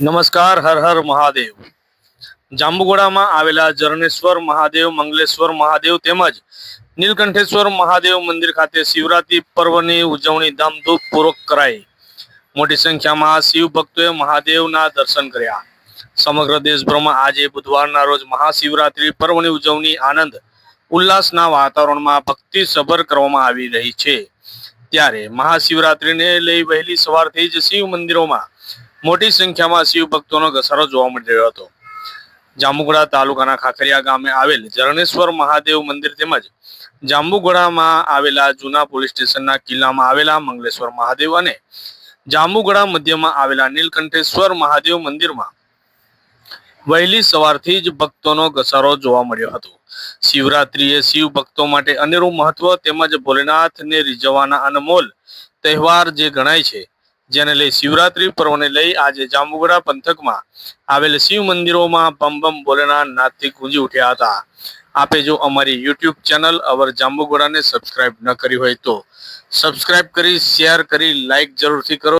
નમસ્કાર, હર હર મહાદેવ. જાંબુગોડામાં આવેલા જરણેશ્વર મહાદેવ, મંગલેશ્વર મહાદેવ તેમજ નીલકંઠેશ્વર મહાદેવ મંદિર ખાતે શિવરાત્રી પર્વની ઉજવણી ધામધૂમપૂર્વક કરાઈ. મોટી સંખ્યામાં શિવ ભક્તોએ મહાદેવના દર્શન કર્યા. સમગ્ર દેશભરમાં આજે બુધવારના રોજ મહાશિવરાત્રી પર્વની ઉજવણી આનંદ, ઉલ્લાસના વાતાવરણમાં ભક્તિસભર કરવામાં આવી રહી છે. ત્યારે મહાશિવરાત્રીને લઈ વહેલી સવારથી જ શિવ મંદિરોમાં મોટી સંખ્યામાં શિવ ભક્તોનો ઘસારો જોવા મળી રહ્યો હતો. જાંબુગોડા તાલુકાના ખાખરિયા ગામે આવેલ જરણેશ્વર મહાદેવ મંદિર તેમજ જાંબુગોડામાં આવેલા જૂના પોલીસ સ્ટેશનના કિલ્લામાં આવેલા મંગલેશ્વર મહાદેવ અને જાંબુગોડા મધ્યમાં આવેલા નીલકંઠેશ્વર મહાદેવ મંદિરમાં વહેલી સવારથી જ ભક્તોનો ઘસારો જોવા મળ્યો હતો. શિવરાત્રી એ શિવ ભક્તો માટે અનેરું મહત્વ તેમજ ભોલેનાથને રીઝવવાના અનમોલ તહેવાર જે ગણાય છે જેને લઈ શિવરાત્રી પર્વને લઈ આજે જાંબુગડા પંથકમાં આવેલ શિવ મંદિરોમાં બમ બમ બોલેના નાદથી ગુંજી ઉઠ્યા હતા. આપે જો અમારી યુટ્યુબ ચેનલ અવર જાંબુગોડાને સબસ્ક્રાઇબ ન કરી હોય તો સબસ્ક્રાઇબ કરી શેર કરી લાઈક જરૂરથી કરો.